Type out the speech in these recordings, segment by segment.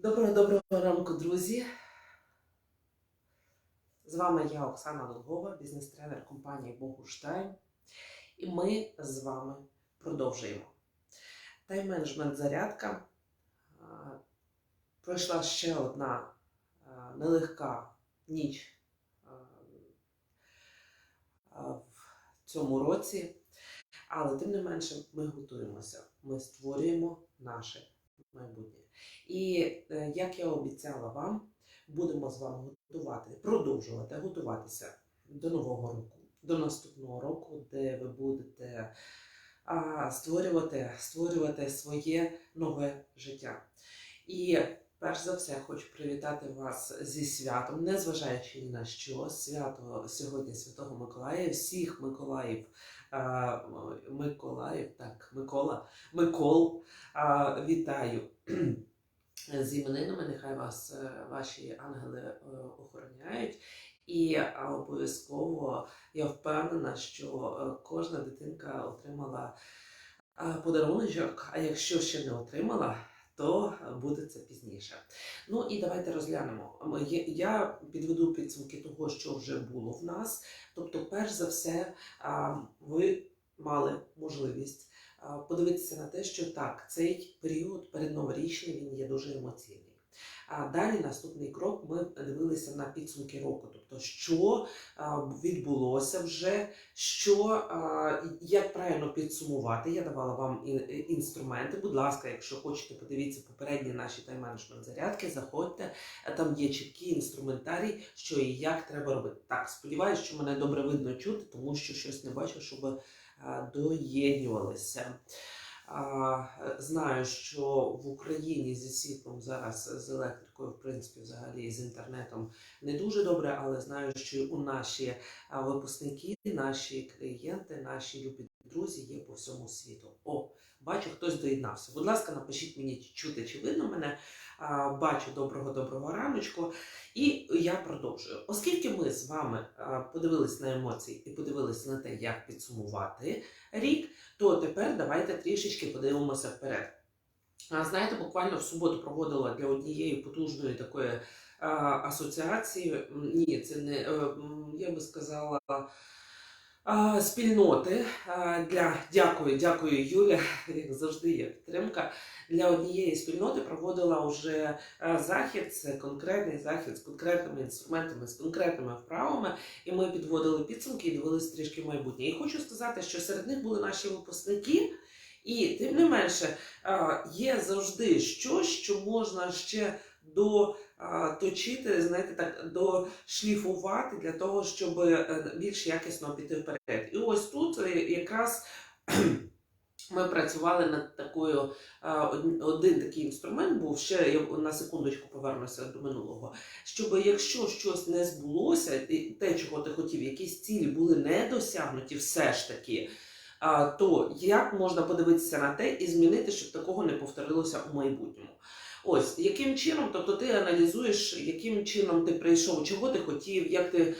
Доброго доброго ранку, друзі. З вами я, Оксана Долгова, бізнес-тренер компанії Богуштайм. І ми з вами продовжуємо. Тайм-менеджмент зарядка. Пройшла ще одна нелегка ніч в цьому році. Але тим не менше ми готуємося. Ми створюємо наше майбутнє. І е, як я обіцяла вам, будемо з вами готувати, продовжувати готуватися до нового року, до наступного року, де ви будете а, створювати, створювати своє нове життя. І перш за все хочу привітати вас зі святом, незважаючи ні на що, свято сьогодні Святого Миколая, всіх Миколаїв. Миколаїв, так, Микола, Микол, вітаю з іменинами. Нехай вас е, ваші ангели е, охороняють. І обов'язково я впевнена, що е, кожна дитинка отримала подарунок, а якщо ще не отримала, то буде це пізніше. Ну і давайте розглянемо. Я підведу підсумки того, що вже було в нас. Тобто, перш за все, ви мали можливість подивитися на те, що так, цей період передноворічний він є дуже емоційний. Далі наступний крок ми дивилися на підсумки року, тобто що відбулося вже, що як правильно підсумувати. Я давала вам інструменти. Будь ласка, якщо хочете, подивіться попередні наші тайм-менеджмент зарядки, заходьте. Там є чіткий інструментарій, що і як треба робити. Так, сподіваюся, що мене добре видно чути, тому що щось не бачу, щоб доєднювалися. А, е, Знаю, що в Україні зі світлом зараз з електрикою, в принципі, взагалі з інтернетом не дуже добре, але знаю, що у наші випускники, наші клієнти, наші любі друзі є по всьому світу. О, бачу, хтось доєднався. Будь ласка, напишіть мені, чути, чи видно мене. Бачу доброго доброго раночку. І я продовжую. Оскільки ми з вами подивились на емоції і подивились на те, як підсумувати рік, то тепер давайте трішечки подивимося вперед. Знаєте, буквально в суботу проводила для однієї потужної такої асоціації. Ні, це не е, я би сказала. Спільноти для дякую, дякую, Юля, як завжди є підтримка. Для однієї спільноти проводила вже захід. Це конкретний захід з конкретними інструментами, з конкретними вправами. І ми підводили підсумки і дивилися трішки в майбутнє. І хочу сказати, що серед них були наші випускники, і тим не менше є завжди щось, що можна ще до. а, Точити, знаєте, так дошліфувати для того, щоб е, більш якісно піти вперед. І ось тут е, якраз ми працювали над такою один такий інструмент був. Ще я на секундочку повернуся до минулого. Щоб якщо щось не збулося, те, чого ти хотів, якісь цілі були не досягнуті, все ж таки. То як можна подивитися на те і змінити, щоб такого не повторилося у майбутньому? Ось яким чином, тобто ти аналізуєш, яким чином ти прийшов, чого ти хотів, як ти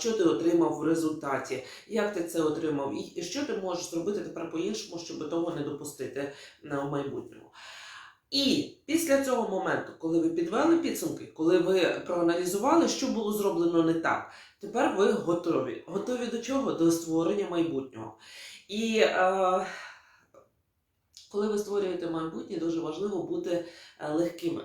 що ти отримав в результаті, як ти це отримав, і що ти можеш зробити тепер по-іншому, щоб того не допустити в майбутньому. І після цього моменту, коли ви підвели підсумки, коли ви проаналізували, що було зроблено не так, тепер ви готові. Готові до чого? До створення майбутнього. І е, коли ви створюєте майбутнє, дуже важливо бути е, легкими.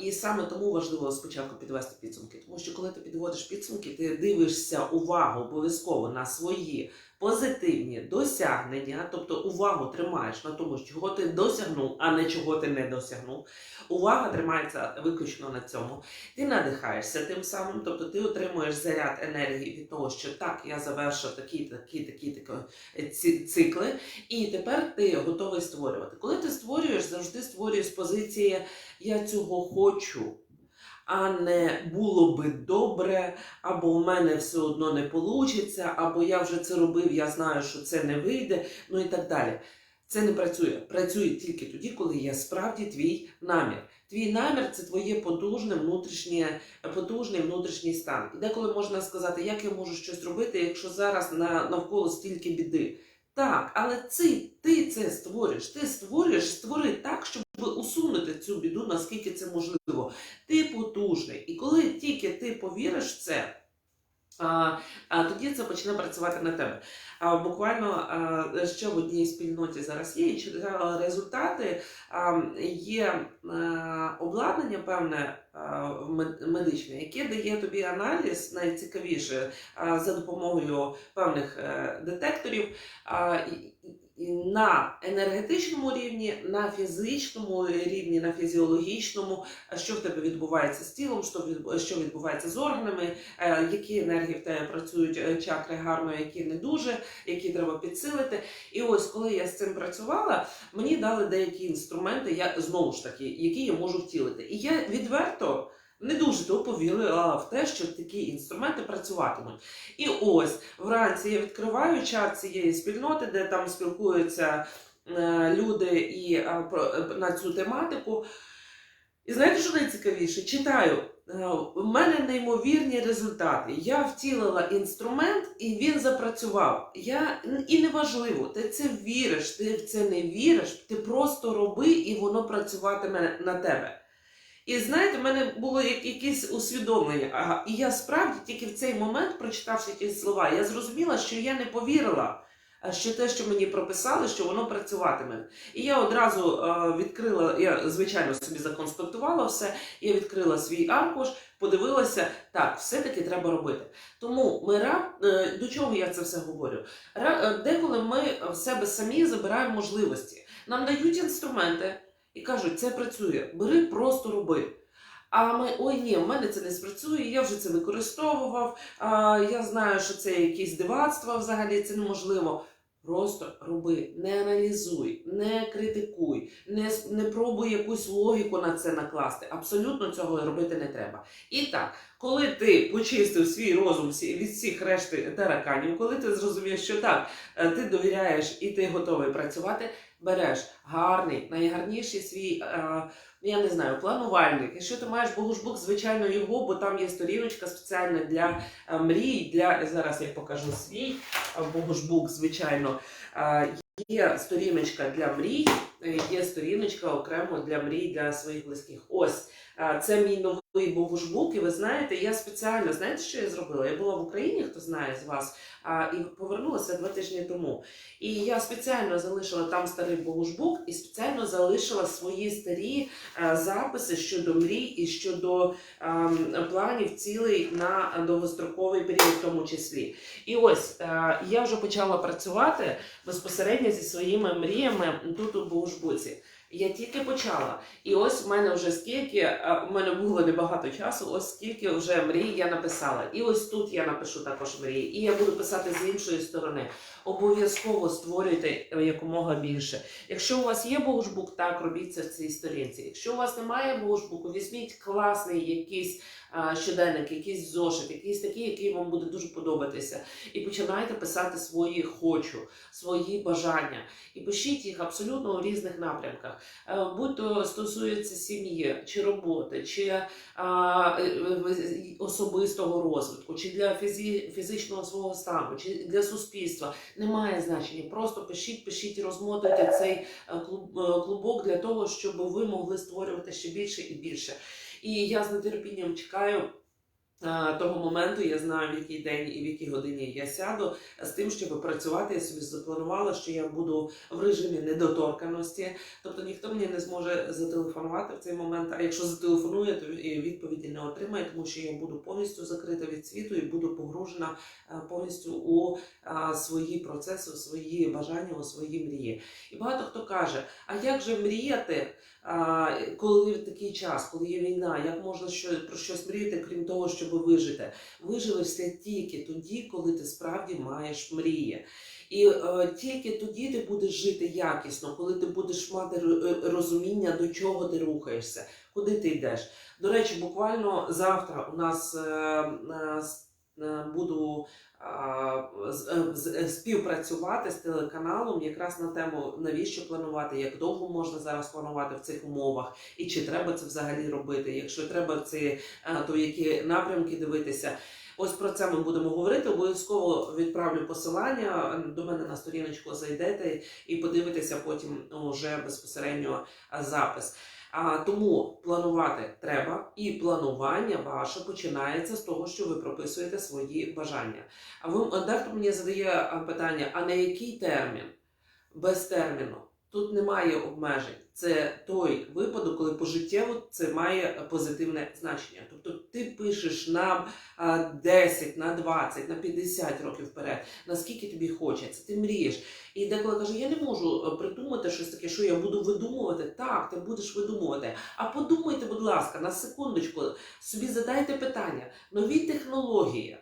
І саме тому важливо спочатку підвести підсумки, тому що коли ти підводиш підсумки, ти дивишся увагу обов'язково на свої позитивні досягнення, тобто увагу тримаєш на тому, чого ти досягнув, а не чого ти не досягнув. Увага тримається виключно на цьому. Ти надихаєшся тим самим, тобто ти отримуєш заряд енергії від того, що так, я завершив такі, такі, такі, такі е, цикли, і тепер ти готовий створювати. Коли ти створюєш, завжди створюєш з позиції я цього хочу. А не було би добре, або в мене все одно не вийде, або я вже це робив, я знаю, що це не вийде, ну і так далі. Це не працює. Працює тільки тоді, коли є справді твій намір. Твій намір це твоє потужне внутрішнє, потужний внутрішній стан. І деколи можна сказати, як я можу щось робити, якщо зараз на, навколо стільки біди. Так, але ти, ти це створиш. Ти створюєш, створи так, щоб усунути цю біду, наскільки це можливо. Ти потужний. І коли тільки ти повіриш в це, тоді це почне працювати на тебе. Буквально ще в одній спільноті зараз є і результати. Є обладнання певне медичне, яке дає тобі аналіз найцікавіше за допомогою певних е, детекторів. На енергетичному рівні, на фізичному рівні, на фізіологічному, що в тебе відбувається з тілом, що відбувається з органами, е, які енергії в тебе працюють е, чакри гарно, які не дуже, які треба підсилити. І ось коли я з цим працювала, мені дали деякі інструменти, я знову ж таки, які я можу втілити. І я відверто. Не дуже то повірила в те, що такі інструменти працюватимуть. І ось вранці я відкриваю чат цієї спільноти, де там спілкуються е, люди і на цю тематику. І знаєте, що найцікавіше? Читаю. е, У мене неймовірні результати. Я втілила інструмент і він запрацював. Я і неважливо, ти це віриш, ти в це не віриш, ти просто роби, і воно працюватиме на тебе. І знаєте, в мене було як- якесь усвідомлення. І я справді тільки в цей момент, прочитавши ті слова, я зрозуміла, що я не повірила, а що те, що мені прописали, що воно працюватиме. І я одразу е, відкрила, я звичайно собі законспектувала все, я відкрила свій аркуш, подивилася, так, все-таки треба робити. Тому ми ра- е, до чого я це все говорю? Е, Деколи ми в себе самі забираємо можливості. Нам дають інструменти і кажуть, це працює, бери, просто роби. А ми ой ні, в мене це не спрацює, я вже це використовував. А, я знаю, що це якісь дивацтва взагалі, це неможливо. Просто роби, не аналізуй, не критикуй, не, не пробуй якусь логіку на це накласти. Абсолютно цього робити не треба. І так, коли ти почистив свій розум від всіх решти тараканів, коли ти зрозумієш, що так, е, ти довіряєш і ти готовий працювати, береш гарний, найгарніший свій. е, я не знаю, планувальник. Якщо ти маєш Богушбук, звичайно, його, бо там є сторіночка спеціальна для е, мрій. Для зараз я покажу свій е, Богушбук, звичайно. Е, Є сторіночка для мрій, е, є сторіночка окремо для мрій для своїх близьких. Ось це мій новий Богушбук, і ви знаєте, я спеціально знаєте, що я зробила? Я була в Україні, хто знає з вас, і повернулася два тижні тому. І я спеціально залишила там старий Богушбук і спеціально залишила свої старі записи щодо мрій і щодо ем, планів, цілей на довгостроковий період, в тому числі. І ось е, я вже почала працювати безпосередньо зі своїми мріями тут у Богушбуці. Я тільки почала. І ось в мене вже скільки, е, у мене було небагато часу, ось скільки вже мрій я написала. І ось тут я напишу також мрії. І я буду писати з іншої сторони. Обов'язково створюйте е, якомога більше. Якщо у вас є Богушбук, так робіть це в цій сторінці. Якщо у вас немає Богушбуку, візьміть класний якийсь щоденник, якийсь зошит, якийсь такий, який вам буде дуже подобатися. І починайте писати свої хочу, свої бажання. І пишіть їх абсолютно у різних напрямках. Е, Будь то стосується сім'ї, чи роботи, чи е, особистого розвитку, чи для фізичного свого стану, чи для суспільства. Немає значення. Просто пишіть, пишіть і розмотуйте цей е, клубок для того, щоб ви могли створювати ще більше і більше. І я з нетерпінням чекаю. Того моменту я знаю, в який день і в якій годині я сяду з тим, щоб працювати. Я собі запланувала, що я буду в режимі недоторканості. Тобто ніхто мені не зможе зателефонувати в цей момент. А якщо зателефонує, то відповіді не отримає, тому що я буду повністю закрита від світу і буду погружена повністю у свої процеси, у свої бажання, у свої мрії. І багато хто каже: а як же мріяти? Коли такий час, коли є війна, як можна що, про щось мріяти, крім того, щоб вижити? Виживешся тільки тоді, коли ти справді маєш мрії. І е, тільки тоді ти будеш жити якісно, коли ти будеш мати е, розуміння, до чого ти рухаєшся, куди ти йдеш. До речі, буквально завтра у нас е, буду а, з- е, е, співпрацювати з телеканалом якраз на тему навіщо планувати, як довго можна зараз планувати в цих умовах, і чи треба це взагалі робити. Якщо треба це, е, то які напрямки дивитися. Ось про це ми будемо говорити. Обов'язково відправлю посилання до мене на сторіночку. Зайдете і подивитеся потім вже безпосередньо запис. А тому планувати треба, і планування ваше починається з того, що ви прописуєте свої бажання. А ви дехто мені задає питання: а на який термін? Без терміну. Тут немає обмежень. Це той випадок, коли пожиттєво це має позитивне значення. Тобто ти пишеш на а, 10, на 20, на 50 років вперед, наскільки тобі хочеться, ти мрієш. І деколи каже, я не можу е, придумати щось таке, що я буду видумувати. Так, ти будеш видумувати. А подумайте, будь ласка, на секундочку, собі задайте питання: нові технології.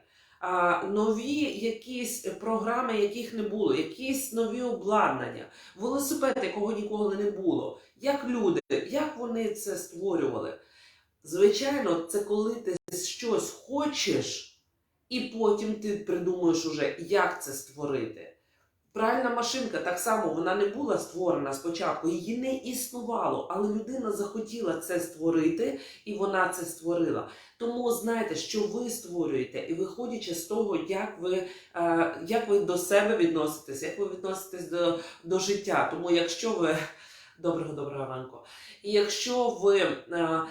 Нові якісь програми, яких не було, якісь нові обладнання, велосипед, якого ніколи не було. Як люди, як вони це створювали? Звичайно, це коли ти щось хочеш, і потім ти придумуєш уже, як це створити. Пральна машинка так само вона не була створена спочатку, її не існувало, але людина захотіла це створити, і вона це створила. Тому знайте, що ви створюєте, і виходячи з того, як ви, е, як ви до себе відноситесь, як ви відноситесь до, до життя. Тому, якщо ви доброго доброго ранку, і якщо ви е,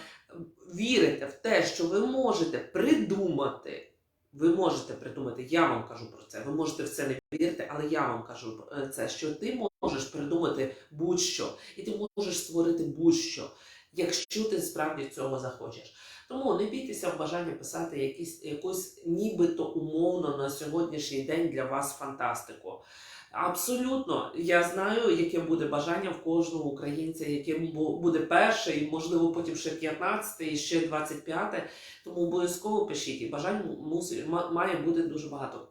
вірите в те, що ви можете придумати. Ви можете придумати, я вам кажу про це. Ви можете в це не вірити, але я вам кажу про це, що ти можеш придумати будь-що, і ти можеш створити будь-що, якщо ти справді цього захочеш. Тому не бійтеся в бажанні писати якісь якусь нібито умовно на сьогоднішній день для вас фантастику. Абсолютно, я знаю, яке буде бажання в кожного українця, яким буде перше, і можливо потім ще 15, і ще 25. Тому обов'язково пишіть. І бажань мусить ма- має бути дуже багато.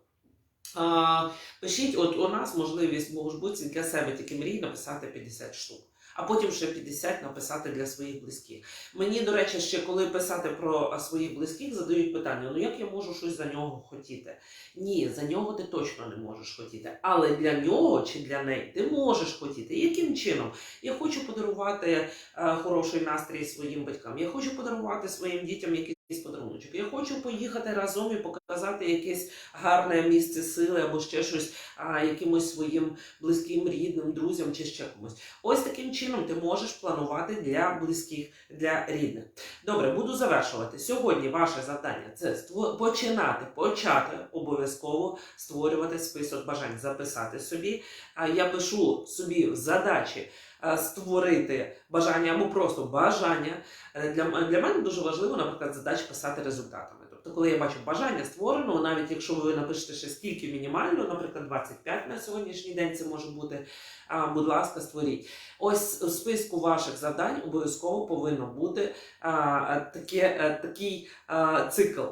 А, пишіть, от у нас можливість бути для себе тільки мрій написати 50 штук. А потім ще 50 написати для своїх близьких. Мені, до речі, ще коли писати про своїх близьких, задають питання: ну як я можу щось за нього хотіти? Ні, за нього ти точно не можеш хотіти. Але для нього чи для неї ти можеш хотіти. Яким чином? Я хочу подарувати е, хороший настрій своїм батькам. Я хочу подарувати своїм дітям якийсь подарунок. Я хочу поїхати разом і показати якесь гарне місце сили або ще щось а, якимось своїм близьким, рідним, друзям чи ще комусь. Ось таким чином ти можеш планувати для близьких, для рідних. Добре, буду завершувати. Сьогодні ваше завдання це починати, почати обов'язково створювати список бажань, записати собі. А я пишу собі задачі створити бажання або просто бажання. Е, Для, для мене дуже важливо, наприклад, задач писати результатами. Тобто, коли я бачу бажання створено, навіть якщо ви напишете ще стільки мінімально, наприклад, 25 на сьогоднішній день це може бути, будь ласка, створіть. Ось у списку ваших завдань обов'язково повинно бути таке, е, такий цикл.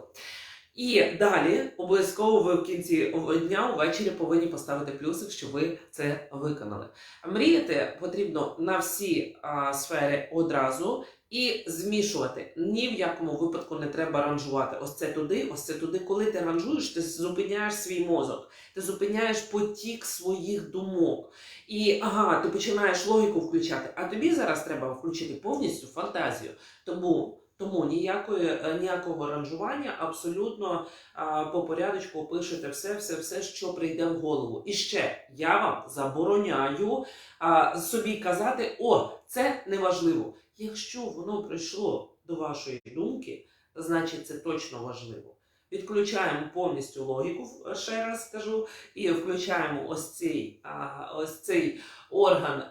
І далі обов'язково ви в кінці дня увечері повинні поставити плюсик, що ви це виконали. Мріяти потрібно на всі а, сфери одразу і змішувати. Ні в якому випадку не треба ранжувати. Ось це туди, ось це туди. Коли ти ранжуєш, ти зупиняєш свій мозок, ти зупиняєш потік своїх думок. І ага, ти починаєш логіку включати. А тобі зараз треба включити повністю фантазію. Тому. Тому ніякої, е, ніякого ранжування, абсолютно а, по порядочку пишете все, все, все, що прийде в голову. І ще я вам забороняю а, собі казати: о, це неважливо. Якщо воно прийшло до вашої думки, значить це точно важливо. Відключаємо повністю логіку, ще раз скажу, і включаємо ось цей, а, ось цей орган,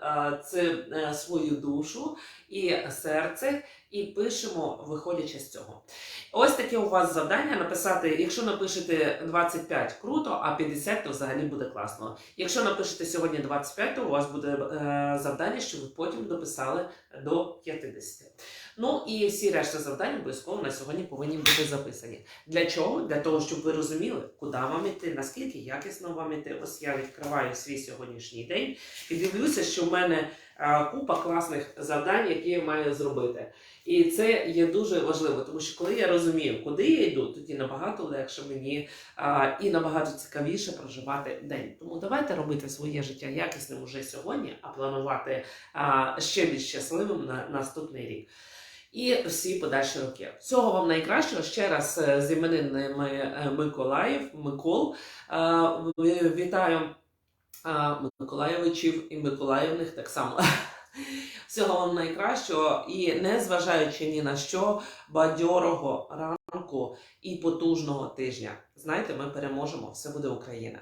це е, свою душу і серце, і пишемо, виходячи з цього. Ось таке у вас завдання написати, якщо напишете 25, круто, а 50, то взагалі буде класно. Якщо напишете сьогодні 25, то у вас буде е, завдання, що ви потім дописали до 50. Ну і всі решта завдань обов'язково на сьогодні повинні бути записані. Для чого? Для того, щоб ви розуміли, куди вам іти, наскільки якісно вам іти. Ось я відкриваю свій сьогоднішній день і що в мене купа класних завдань, які я маю зробити. І це є дуже важливо, тому що коли я розумію, куди я йду, тоді набагато легше мені а, і набагато цікавіше проживати день. Тому давайте робити своє життя якісним уже сьогодні, а планувати а, ще більш щасливим на наступний рік. І всі подальші роки. Всього вам найкращого. Ще раз е, з іменинними е, Миколаїв, Микол. Е, Вітаю Миколаєвичів і Миколаївних так само. Всього вам найкращого і не зважаючи ні на що, бадьорого ранку і потужного тижня. Знаєте, ми переможемо. Все буде Україна.